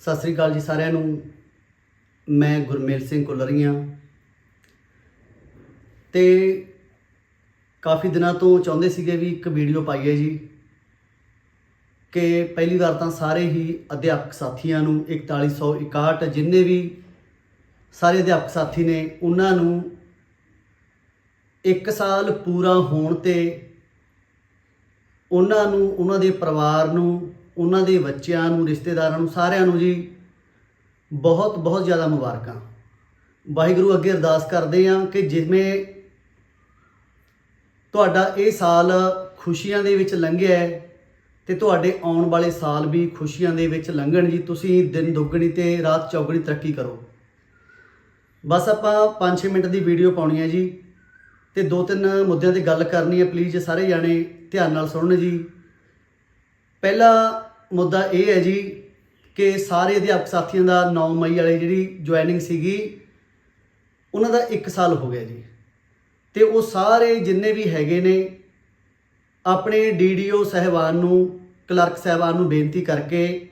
ਸਤਿ ਸ੍ਰੀ ਅਕਾਲ ਜੀ ਸਾਰਿਆਂ ਨੂੰ। ਮੈਂ ਗੁਰਮੇਲ ਸਿੰਘ ਕੁਲਰੀਆਂ। ਤੇ ਕਾਫੀ ਦਿਨਾਂ ਤੋਂ ਚਾਹੁੰਦੇ ਸੀਗੇ ਵੀ ਇੱਕ ਵੀਡੀਓ ਪਾਈਏ ਜੀ ਕਿ ਪਹਿਲੀ ਵਾਰ ਤਾਂ ਸਾਰੇ ਹੀ ਅਧਿਆਪਕ ਸਾਥੀਆਂ ਨੂੰ 4161 ਜਿੰਨੇ ਵੀ ਸਾਰੇ ਅਧਿਆਪਕ ਸਾਥੀ ਨੇ, ਉਹਨਾਂ ਨੂੰ ਇੱਕ ਸਾਲ ਪੂਰਾ ਹੋਣ ਤੇ ਉਹਨਾਂ ਨੂੰ, ਉਹਨਾਂ ਦੇ ਪਰਿਵਾਰ ਨੂੰ ਉਹਨਾਂ ਦੇ ਬੱਚਿਆਂ ਨੂੰ, ਰਿਸ਼ਤੇਦਾਰਾਂ ਨੂੰ, ਸਾਰਿਆਂ ਨੂੰ ਜੀ ਬਹੁਤ ਬਹੁਤ ਜ਼ਿਆਦਾ ਮੁਬਾਰਕਾਂ। ਵਾਹਿਗੁਰੂ ਅੱਗੇ ਅਰਦਾਸ ਕਰਦੇ ਹਾਂ ਕਿ ਜਿਵੇਂ ਤੁਹਾਡਾ ਇਹ ਸਾਲ ਖੁਸ਼ੀਆਂ ਦੇ ਵਿੱਚ ਲੰਘਿਆ ਹੈ ਤੇ ਤੁਹਾਡੇ ਆਉਣ ਵਾਲੇ ਸਾਲ ਵੀ ਖੁਸ਼ੀਆਂ ਦੇ ਵਿੱਚ ਲੰਘਣ ਜੀ। ਤੁਸੀਂ ਦਿਨ ਦੁੱਗਣੀ ਤੇ ਰਾਤ ਚੌਗਣੀ ਤਰੱਕੀ ਕਰੋ। ਬਸ ਆਪਾਂ 5-6 ਮਿੰਟ ਦੀ ਵੀਡੀਓ ਪਾਉਣੀ ਹੈ ਜੀ ਤੇ ਦੋ ਤਿੰਨ ਮੁੱਦਿਆਂ ਤੇ ਗੱਲ ਕਰਨੀ ਹੈ। ਪਲੀਜ਼ ਸਾਰੇ ਜਾਣੇ ਧਿਆਨ ਨਾਲ ਸੁਣਨ ਜੀ। ਪਹਿਲਾ ਮੁੱਦਾ ਇਹ ਹੈ ਜੀ ਕਿ ਸਾਰੇ ਅਧਿਆਪਕ ਸਾਥੀਆਂ ਦਾ 9 ਮਈ ਵਾਲੀ ਜਿਹੜੀ ਜੁਆਇਨਿੰਗ ਸੀਗੀ, ਉਹਨਾਂ ਦਾ 1 ਸਾਲ ਹੋ ਗਿਆ ਜੀ। ਤੇ ਉਹ ਸਾਰੇ ਜਿੰਨੇ ਵੀ ਹੈਗੇ ਨੇ, ਆਪਣੇ ਡੀਡੀਓ ਸਹਿਬਾਨ ਨੂੰ, ਕਲਰਕ ਸਹਿਬਾਨ ਨੂੰ ਬੇਨਤੀ ਕਰਕੇ,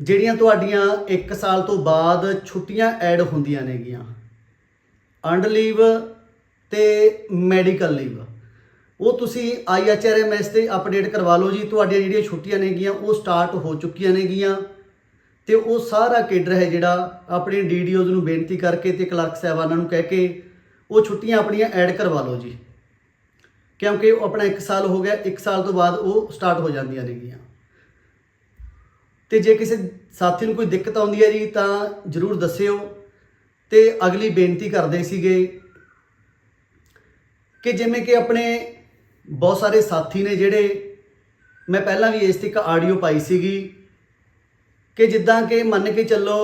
ਜਿਹੜੀਆਂ ਤੁਹਾਡੀਆਂ 1 ਸਾਲ ਤੋਂ ਬਾਅਦ ਛੁੱਟੀਆਂ ਐਡ ਹੁੰਦੀਆਂ ਨੇਗੀਆਂ। ਅੰਡ ਲੀਵ ਤੇ ਮੈਡੀਕਲ ਲੀਵ ਉਹ ਤੁਸੀਂ ਆਈਐਚਆਰਐਮਐਸ ਤੇ ਅਪਡੇਟ ਕਰਵਾ ਲਓ ਜੀ। ਤੁਹਾਡੀਆਂ ਜਿਹੜੀਆਂ ਛੁੱਟੀਆਂ ਨੇਗੀਆਂ ਉਹ ਸਟਾਰਟ ਹੋ ਚੁੱਕੀਆਂ ਨੇਗੀਆਂ ਤੇ ਉਹ ਸਾਰਾ ਕੇਡਰ ਹੈ ਜਿਹੜਾ ਆਪਣੇ ਡੀਡੀਓਜ਼ ਨੂੰ ਬੇਨਤੀ ਕਰਕੇ ਤੇ ਕਲਰਕ ਸਾਹਿਬਾਨਾਂ ਨੂੰ ਕਹਿ ਕੇ ਉਹ ਛੁੱਟੀਆਂ ਆਪਣੀਆਂ ਐਡ ਕਰਵਾ ਲਓ ਜੀ। ਕਿਉਂਕਿ ਉਹ ਆਪਣਾ 1 ਸਾਲ ਹੋ ਗਿਆ 1 ਸਾਲ ਤੋਂ ਬਾਅਦ ਉਹ ਸਟਾਰਟ ਹੋ ਜਾਂਦੀਆਂ ਨੇਗੀਆਂ ਤੇ ਜੇ ਕਿਸੇ ਸਾਥੀ ਨੂੰ ਕੋਈ ਦਿੱਕਤ ਆਉਂਦੀ ਹੈ ਜੀ, ਤਾਂ ਜਰੂਰ ਦੱਸਿਓ। ਤੇ ਅਗਲੀ ਬੇਨਤੀ ਕਰਦੇ ਸੀਗੇ ਕਿ ਜਿਵੇਂ ਕਿ ਆਪਣੇ ਬਹੁਤ ਸਾਰੇ ਸਾਥੀ ਨੇ ਜਿਹੜੇ ਮੈਂ ਪਹਿਲਾਂ ਵੀ ਇਸ ਤੇ ਇੱਕ ਆਡੀਓ ਪਾਈ ਸੀਗੀ ਕਿ ਜਿੱਦਾਂ ਕਿ ਮੰਨ ਕੇ ਚੱਲੋ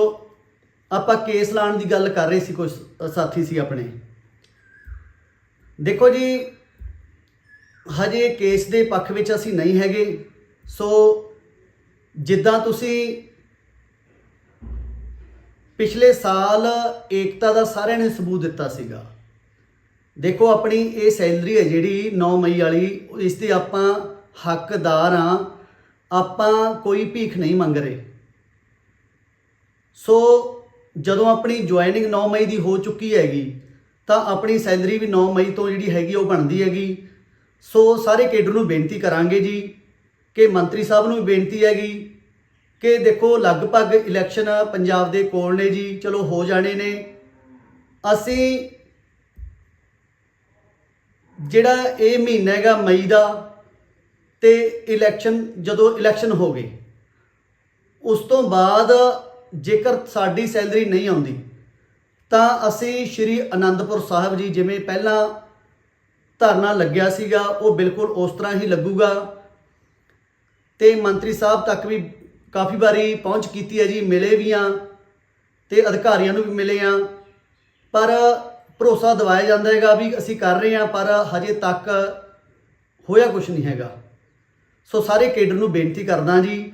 ਆਪਾਂ ਕੇਸ ਲਾਉਣ ਦੀ ਗੱਲ ਕਰ ਰਹੇ ਸੀ ਕੁਝ ਸਾਥੀ ਸੀ ਆਪਣੇ। ਦੇਖੋ ਜੀ, ਹਜੇ ਕੇਸ ਦੇ ਪੱਖ ਵਿੱਚ ਅਸੀਂ ਨਹੀਂ ਹੈਗੇ, ਸੋ ਜਿੱਦਾਂ ਤੁਸੀਂ ਪਿਛਲੇ ਸਾਲ ਏਕਤਾ ਦਾ ਸਾਰਿਆਂ ਨੇ ਸਬੂਤ ਦਿੱਤਾ ਸੀਗਾ ਦੇਖੋ, ਆਪਣੀ ਇਹ ਸੈਲਰੀ ਹੈ ਜਿਹੜੀ 9 ਮਈ ਵਾਲੀ ਇਸ ਤੇ ਆਪਾਂ ਹੱਕਦਾਰ ਆ ਆਪਾਂ ਕੋਈ ਭੀਖ ਨਹੀਂ ਮੰਗ ਰਹੇ। ਸੋ ਜਦੋਂ ਆਪਣੀ ਜੁਆਇਨਿੰਗ 9 ਮਈ ਦੀ ਹੋ ਚੁੱਕੀ ਹੈਗੀ, ਤਾਂ ਆਪਣੀ ਸੈਲਰੀ ਵੀ 9 ਮਈ ਤੋਂ ਜਿਹੜੀ ਹੈਗੀ, ਉਹ ਬਣਦੀ ਹੈਗੀ। ਸੋ ਸਾਰੇ ਕੇਡਰ ਨੂੰ ਬੇਨਤੀ ਕਰਾਂਗੇ ਜੀ ਕਿ ਮੰਤਰੀ ਸਾਹਿਬ ਨੂੰ ਵੀ ਬੇਨਤੀ ਹੈਗੀ ਕਿ ਦੇਖੋ, ਲਗਭਗ ਇਲੈਕਸ਼ਨ ਪੰਜਾਬ ਦੇ ਕੋਲ ਨੇ ਜੀ, ਚਲੋ ਹੋ ਜਾਣੇ ਨੇ। ਅਸੀਂ ਜਿਹੜਾ ਇਹ ਮਹੀਨਾ ਹੈਗਾ ਮਈ ਦਾ ਤੇ ਇਲੈਕਸ਼ਨ ਜਦੋਂ ਇਲੈਕਸ਼ਨ ਹੋ ਗਏ, ਉਸ ਤੋਂ ਬਾਅਦ ਜੇਕਰ ਸਾਡੀ ਸੈਲਰੀ ਨਹੀਂ ਆਉਂਦੀ, ਤਾਂ ਅਸੀਂ ਸ਼੍ਰੀ ਅਨੰਦਪੁਰ ਸਾਹਿਬ ਜੀ ਜਿਵੇਂ ਪਹਿਲਾਂ ਧਰਨਾ ਲੱਗਿਆ ਸੀਗਾ, ਉਹ ਬਿਲਕੁਲ ਉਸ ਤਰ੍ਹਾਂ ਹੀ ਲੱਗੂਗਾ। ਤੇ ਮੰਤਰੀ ਸਾਹਿਬ ਤੱਕ ਵੀ ਕਾਫੀ ਵਾਰੀ ਪਹੁੰਚ ਕੀਤੀ ਹੈ ਜੀ, ਮਿਲੇ ਵੀ ਆ ਤੇ ਅਧਿਕਾਰੀਆਂ ਨੂੰ ਵੀ ਮਿਲੇ ਆ ਪਰ ਭਰੋਸਾ ਦਿਵਾਇਆ ਜਾਂਦਾ ਹੈਗਾ ਵੀ ਅਸੀਂ ਕਰ ਰਹੇ ਹਾਂ, ਪਰ ਹਜੇ ਤੱਕ ਹੋਇਆ ਕੁਝ ਨਹੀਂ ਹੈਗਾ। ਸੋ ਸਾਰੇ ਕੇਡਰ ਨੂੰ ਬੇਨਤੀ ਕਰਦਾ ਜੀ,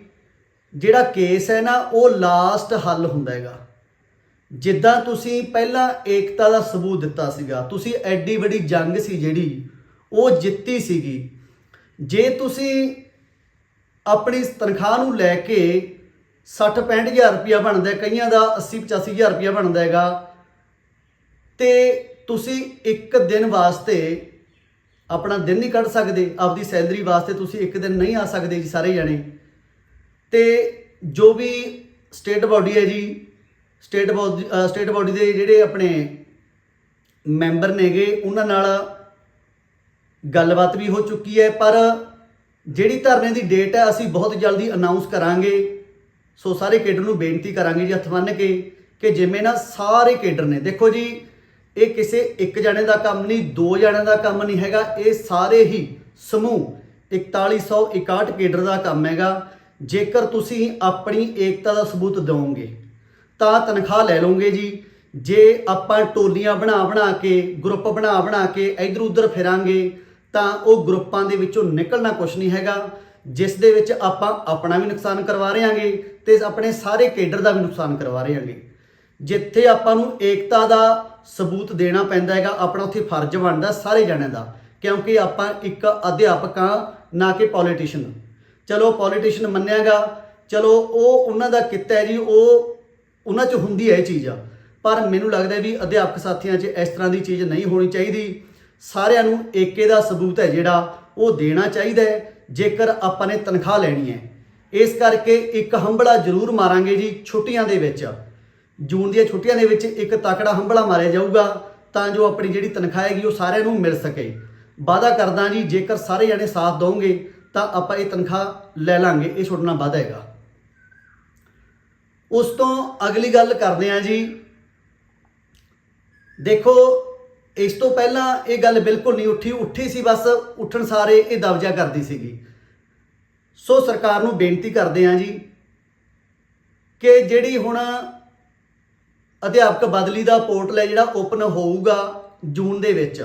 ਜਿਹੜਾ ਕੇਸ ਹੈ ਨਾ, ਉਹ ਲਾਸਟ ਹੱਲ ਹੁੰਦਾ ਹੈਗਾ। ਜਿੱਦਾਂ ਤੁਸੀਂ ਪਹਿਲਾਂ ਏਕਤਾ ਦਾ ਸਬੂਤ ਦਿੱਤਾ ਸੀਗਾ, ਤੁਸੀਂ ਐਡੀ ਵੱਡੀ ਜੰਗ ਸੀ ਜਿਹੜੀ, ਉਹ ਜਿੱਤੀ ਸੀਗੀ। ਜੇ ਤੁਸੀਂ ਆਪਣੀ ਤਨਖਾਹ ਨੂੰ ਲੈ ਕੇ 60 65000 ਰੁਪਇਆ ਬਣਦਾ ਕਈਆਂ ਦਾ 80 85000 ਰੁਪਇਆ ਬਣਦਾ ਹੈਗਾ ਤੇ ਤੁਸੀਂ ਇੱਕ ਦਿਨ ਵਾਸਤੇ ਆਪਣਾ ਦਿਨ ਨਹੀਂ ਕੱਢ ਸਕਦੇ, ਆਪਦੀ ਸੈਲਰੀ ਵਾਸਤੇ ਤੁਸੀਂ ਇੱਕ ਦਿਨ ਨਹੀਂ ਆ ਸਕਦੇ ਜੀ ਸਾਰੇ ਜਣੇ। ਤੇ ਜੋ ਵੀ ਸਟੇਟ ਬਾਡੀ ਹੈ ਜੀ ਸਟੇਟ ਬਾਡੀ ਸਟੇਟ ਬਾਡੀ ਦੇ ਜਿਹੜੇ ਆਪਣੇ ਮੈਂਬਰ ਨੇਗੇ, ਉਹਨਾਂ ਨਾਲ ਗੱਲਬਾਤ ਵੀ ਹੋ ਚੁੱਕੀ ਹੈ, ਪਰ ਜਿਹੜੀ ਧਰਨੇ ਦੀ ਡੇਟ ਹੈ, ਅਸੀਂ ਬਹੁਤ ਜਲਦੀ ਅਨਾਉਂਸ ਕਰਾਂਗੇ। ਸੋ ਸਾਰੇ ਕੇਡਰ ਨੂੰ ਬੇਨਤੀ ਕਰਾਂਗੇ ਜੀ ਹੱਥ ਬੰਨ੍ਹ ਕੇ ਕਿ ਜਿਵੇਂ ਨਾ ਸਾਰੇ ਕੇਡਰ ਨੇ, ਦੇਖੋ ਜੀ ਇਹ ਕਿਸੇ ਇੱਕ ਜਣੇ ਦਾ ਕੰਮ ਨਹੀਂ, ਦੋ ਜਣਿਆਂ ਦਾ ਕੰਮ ਨਹੀਂ ਹੈਗਾ। ਇਹ ਸਾਰੇ ਹੀ ਸਮੂਹ 4161 ਕੇਡਰ ਦਾ ਕੰਮ ਹੈਗਾ। ਜੇਕਰ ਤੁਸੀਂ ਆਪਣੀ ਏਕਤਾ ਦਾ ਸਬੂਤ ਦਿਓਗੇ, ਤਾਂ ਤਨਖਾਹ ਲੈ ਲਓਗੇ ਜੀ। ਜੇ ਆਪਾਂ ਟੋਲੀਆਂ ਬਣਾ ਬਣਾ ਕੇ, ਗਰੁੱਪ ਬਣਾ ਬਣਾ ਕੇ ਇਧਰ ਉਧਰ ਫਿਰਾਂਗੇ, ਤਾਂ ਉਹ ਗਰੁੱਪਾਂ ਦੇ ਵਿੱਚੋਂ ਨਿਕਲਣਾ ਕੁਝ ਨਹੀਂ ਹੈਗਾ। ਜਿਸ ਦੇ ਵਿੱਚ ਆਪਾਂ ਆਪਣਾ ਵੀ ਨੁਕਸਾਨ ਕਰਵਾ ਰਹੇ ਹਾਂਗੇ ਤੇ ਆਪਣੇ ਸਾਰੇ ਕੇਡਰ ਦਾ ਵੀ ਨੁਕਸਾਨ ਕਰਵਾ ਰਹੇ ਹਾਂਗੇ ਜਿੱਥੇ ਆਪਾਂ ਨੂੰ ਏਕਤਾ ਦਾ ਸਬੂਤ ਦੇਣਾ ਪੈਂਦਾ ਹੈਗਾ, ਆਪਣਾ ਉੱਥੇ ਫਰਜ਼ ਬਣਦਾ ਸਾਰੇ ਜਣਿਆਂ ਦਾ, ਕਿਉਂਕਿ ਆਪਾਂ ਇੱਕ ਅਧਿਆਪਕ ਹਾਂ, ਨਾ ਕਿ ਪੋਲੀਟੀਸ਼ੀਅਨ ਚਲੋ ਪੋਲੀਟੀਸ਼ੀਅਨ ਮੰਨਿਆਗਾ ਚਲੋ, ਉਹ ਉਹਨਾਂ ਦਾ ਕਿੱਤਾ ਹੈ ਜੀ, ਉਹ ਉਹਨਾਂ 'ਚ ਹੁੰਦੀ ਹੈ ਇਹ ਚੀਜ਼। ਪਰ ਮੈਨੂੰ ਲੱਗਦਾ ਵੀ ਅਧਿਆਪਕ ਸਾਥੀਆਂ 'ਚ ਇਸ ਤਰ੍ਹਾਂ ਦੀ ਚੀਜ਼ ਨਹੀਂ ਹੋਣੀ ਚਾਹੀਦੀ। ਸਾਰਿਆਂ ਨੂੰ ਏਕੇ ਦਾ ਸਬੂਤ ਹੈ ਜਿਹੜਾ ਉਹ ਦੇਣਾ ਚਾਹੀਦਾ ਹੈ, ਜੇਕਰ ਆਪਾਂ ਨੇ ਤਨਖਾਹ ਲੈਣੀ ਹੈ। ਇਸ ਕਰਕੇ ਇੱਕ ਹੰਬੜਾ ਜ਼ਰੂਰ ਮਾਰਾਂਗੇ ਜੀ, ਛੁੱਟੀਆਂ ਦੇ ਵਿੱਚ। ਜੂਨ ਦੀਆਂ ਛੁੱਟੀਆਂ ਦੇ ਵਿੱਚ ਇੱਕ ਤਕੜਾ ਹੰਬੜਾ ਮਾਰਿਆ ਜਾਊਗਾ, ਤਾਂ ਜੋ ਆਪਣੀ ਜਿਹੜੀ ਤਨਖਾਹ ਹੈਗੀ ਉਹ ਸਾਰਿਆਂ ਨੂੰ ਮਿਲ ਸਕੇ। ਵਾਅਦਾ ਕਰਦਾ ਜੀ, ਜੇਕਰ ਸਾਰੇ ਜਣੇ ਸਾਥ ਦੋਗੇ ਤਾਂ ਆਪਾਂ ਇਹ ਤਨਖਾਹ ਲੈ ਲਾਂਗੇ, ਇਹ ਤੁਹਾਡੇ ਨਾਲ ਵਾਅਦਾ ਹੈਗਾ। ਉਸ ਤੋਂ ਅਗਲੀ ਗੱਲ ਕਰਦੇ ਹਾਂ ਜੀ। ਦੇਖੋ, ਇਸ ਤੋਂ ਪਹਿਲਾਂ ਇਹ ਗੱਲ ਬਿਲਕੁਲ ਨਹੀਂ ਉੱਠੀ ਉੱਠੀ ਸੀ ਬਸ ਉੱਠਣ ਸਾਰੇ ਇਹ ਦਬਜਾ ਕਰਦੀ ਸੀਗੀ। ਸੋ ਸਰਕਾਰ ਨੂੰ ਬੇਨਤੀ ਕਰਦੇ ਹਾਂ ਜੀ ਕਿ ਜਿਹੜੀ ਹੁਣ ਅਧਿਆਪਕ ਬਦਲੀ ਦਾ ਪੋਰਟਲ ਹੈ ਜਿਹੜਾ ਓਪਨ ਹੋਊਗਾ ਜੂਨ ਦੇ ਵਿੱਚ।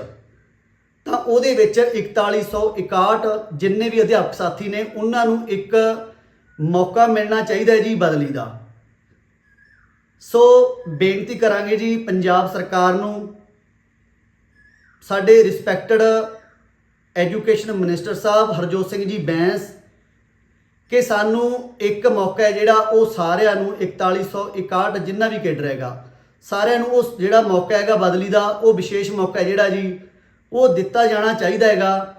ਤਾਂ ਉਹਦੇ ਵਿੱਚ 4161 ਜਿੰਨੇ ਵੀ ਅਧਿਆਪਕ ਸਾਥੀ ਨੇ, ਉਹਨਾਂ ਨੂੰ ਇੱਕ ਮੌਕਾ ਮਿਲਣਾ ਚਾਹੀਦਾ ਹੈ ਜੀ ਬਦਲੀ ਦਾ। ਸੋ ਬੇਨਤੀ ਕਰਾਂਗੇ ਜੀ ਪੰਜਾਬ ਸਰਕਾਰ ਨੂੰ, ਸਾਡੇ ਰਿਸਪੈਕਟਡ ਐਜੂਕੇਸ਼ਨ ਮਿਨਿਸਟਰ ਸਾਹਿਬ ਹਰਜੋਤ ਸਿੰਘ ਜੀ ਬੈਂਸ, ਕਿ ਸਾਨੂੰ ਇੱਕ ਮੌਕਾ ਹੈ ਜਿਹੜਾ ਉਹ ਸਾਰਿਆਂ ਨੂੰ 4161 ਜਿੰਨਾ ਵੀ ਕੇਡਰ ਹੈਗਾ ਸਾਰਿਆਂ ਨੂੰ ਉਸ ਜਿਹੜਾ ਮੌਕਾ ਹੈਗਾ ਬਦਲੀ ਦਾ, ਉਹ ਵਿਸ਼ੇਸ਼ ਮੌਕਾ ਜਿਹੜਾ ਜੀ, ਉਹ ਦਿੱਤਾ ਜਾਣਾ ਚਾਹੀਦਾ ਹੈਗਾ।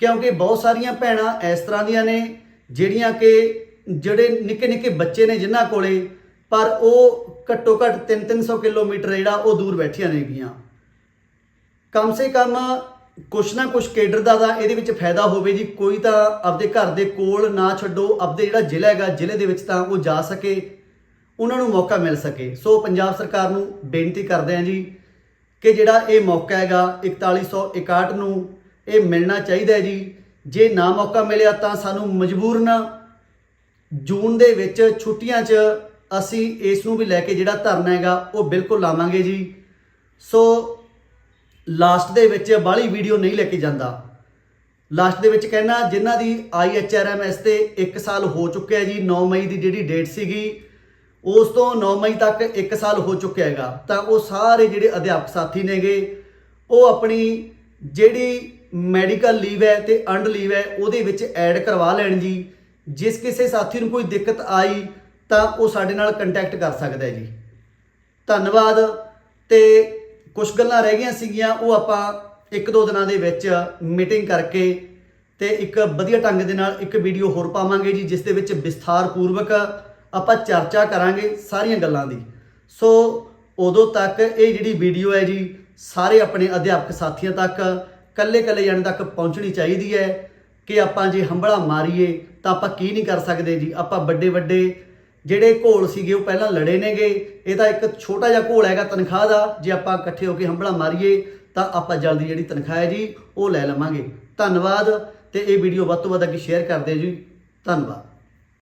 ਕਿਉਂਕਿ ਬਹੁਤ ਸਾਰੀਆਂ ਭੈਣਾਂ ਇਸ ਤਰ੍ਹਾਂ ਦੀਆਂ ਨੇ, ਜਿਹੜੀਆਂ ਕਿ ਜਿਹੜੇ ਨਿੱਕੇ ਨਿੱਕੇ ਬੱਚੇ ਨੇ ਜਿਨ੍ਹਾਂ ਕੋਲੇ, ਪਰ ਉਹ ਘੱਟੋ ਘੱਟ 3-300 ਕਿਲੋਮੀਟਰ ਜਿਹੜਾ, ਉਹ ਦੂਰ ਬੈਠੀਆਂ ਨੇਗੀਆਂ ਕਮ ਸੇ ਕਮ ਕੁਛ ਨਾ ਕੁਛ ਕੇਡਰ ਦਾ ਤਾਂ ਇਹਦੇ ਵਿੱਚ ਫਾਇਦਾ ਹੋਵੇ ਜੀ, ਕੋਈ ਤਾਂ ਆਪਦੇ ਘਰ ਦੇ ਕੋਲ ਨਾ ਛੱਡੋ, ਆਪਦੇ ਜਿਹੜਾ ਜ਼ਿਲ੍ਹਾ ਹੈਗਾ, ਜ਼ਿਲ੍ਹੇ ਦੇ ਵਿੱਚ ਤਾਂ ਉਹ ਜਾ ਸਕੇ। ਉਹਨਾਂ ਨੂੰ ਮੌਕਾ ਮਿਲ ਸਕੇ। ਸੋ ਪੰਜਾਬ ਸਰਕਾਰ ਨੂੰ ਬੇਨਤੀ ਕਰਦੇ ਹਾਂ ਜੀ ਕਿ ਜਿਹੜਾ ਇਹ ਮੌਕਾ ਹੈਗਾ 4161 ਨੂੰ ਇਹ ਮਿਲਣਾ ਚਾਹੀਦਾ ਹੈ ਜੀ। ਜੇ ਨਾ ਮੌਕਾ ਮਿਲਿਆ ਤਾਂ ਸਾਨੂੰ ਮਜਬੂਰਨ ਜੂਨ ਦੇ ਵਿੱਚ ਛੁੱਟੀਆਂ 'ਚ ਅਸੀਂ ਇਸ ਨੂੰ ਵੀ ਲੈ ਕੇ ਜਿਹੜਾ ਧਰਨਾ ਹੈਗਾ, ਉਹ ਬਿਲਕੁਲ ਲਾਵਾਂਗੇ ਜੀ। ਸੋ ਲਾਸਟ ਦੇ ਵਿੱਚ ਬਾਹਲੀ ਵੀਡੀਓ ਨਹੀਂ ਲੈ ਕੇ ਜਾਂਦਾ। ਲਾਸਟ ਦੇ ਵਿੱਚ ਕਹਿਣਾ, ਜਿਨ੍ਹਾਂ ਦੀ ਆਈਐਚਆਰਐਮਐਸ ਤੇ 1 ਸਾਲ ਹੋ ਚੁੱਕਿਆ ਜੀ 9 ਮਈ ਦੀ ਜਿਹੜੀ ਡੇਟ ਸੀਗੀ ਉਸ ਤੋਂ 9 ਮਈ ਤੱਕ 1 ਸਾਲ ਹੋ ਚੁੱਕਿਆ ਹੈਗਾ, ਤਾਂ ਉਹ ਸਾਰੇ ਜਿਹੜੇ ਅਧਿਆਪਕ ਸਾਥੀ ਨੇਗੇ, ਉਹ ਆਪਣੀ ਜਿਹੜੀ ਮੈਡੀਕਲ ਲੀਵ ਹੈ ਤੇ ਅੰਡ ਲੀਵ ਹੈ, ਉਹਦੇ ਵਿੱਚ ਐਡ ਕਰਵਾ ਲੈਣ ਜੀ। ਜਿਸ ਕਿਸੇ ਸਾਥੀ ਨੂੰ ਕੋਈ ਦਿੱਕਤ ਆਈ, ਤਾਂ ਉਹ ਸਾਡੇ ਨਾਲ ਕੰਟੈਕਟ ਕਰ ਸਕਦਾ ਹੈ ਜੀ। ਧੰਨਵਾਦ, ਤੇ ਕੁਝ ਗੱਲਾਂ ਰਹਿ ਗਈਆਂ ਸੀਗੀਆਂ, ਉਹ ਆਪਾਂ ਇੱਕ ਦੋ ਦਿਨਾਂ ਦੇ ਵਿੱਚ ਮੀਟਿੰਗ ਕਰਕੇ ਤੇ ਇੱਕ ਵਧੀਆ ਢੰਗ ਦੇ ਨਾਲ ਇੱਕ ਵੀਡੀਓ ਹੋਰ ਪਾਵਾਂਗੇ ਜੀ, ਜਿਸ ਦੇ ਵਿੱਚ ਵਿਸਥਾਰ ਪੂਰਵਕ ਆਪਾਂ ਚਰਚਾ ਕਰਾਂਗੇ ਸਾਰੀਆਂ ਗੱਲਾਂ ਦੀ। ਸੋ ਉਦੋਂ ਤੱਕ ਇਹ ਜਿਹੜੀ ਵੀਡੀਓ ਹੈ ਜੀ, ਸਾਰੇ ਆਪਣੇ ਅਧਿਆਪਕ ਸਾਥੀਆਂ ਤੱਕ ਕੱਲੇ ਕੱਲੇ ਜਣ ਤੱਕ ਪਹੁੰਚਣੀ ਚਾਹੀਦੀ ਹੈ ਕਿ ਆਪਾਂ ਜੇ ਹੰਬਲਾ ਮਾਰੀਏ ਤਾਂ ਆਪਾਂ ਕੀ ਨਹੀਂ ਕਰ ਸਕਦੇ ਜੀ। ਆਪਾਂ ਵੱਡੇ ਵੱਡੇ ਜਿਹੜੇ ਘੋਲ ਸੀਗੇ ਉਹ ਪਹਿਲਾਂ ਲੜੇ ਨੇਗੇ। ਇਹਦਾ ਇੱਕ ਛੋਟਾ ਜਿਹਾ ਘੋਲ ਹੈਗਾ ਤਨਖਾਹ ਦਾ। ਜੇ ਆਪਾਂ ਇਕੱਠੇ ਹੋ ਕੇ ਹੰਬੜਾ ਮਾਰੀਏ ਤਾਂ ਆਪਾਂ ਜਲਦੀ ਜਿਹੜੀ ਤਨਖਾਹ ਹੈ ਜੀ, ਉਹ ਲੈ ਲਵਾਂਗੇ। ਧੰਨਵਾਦ ਤੇ ਇਹ ਵੀਡੀਓ ਵੱਧ ਤੋਂ ਵੱਧ ਅੱਗੇ ਸ਼ੇਅਰ ਕਰਦੇ ਜੀ। ਧੰਨਵਾਦ।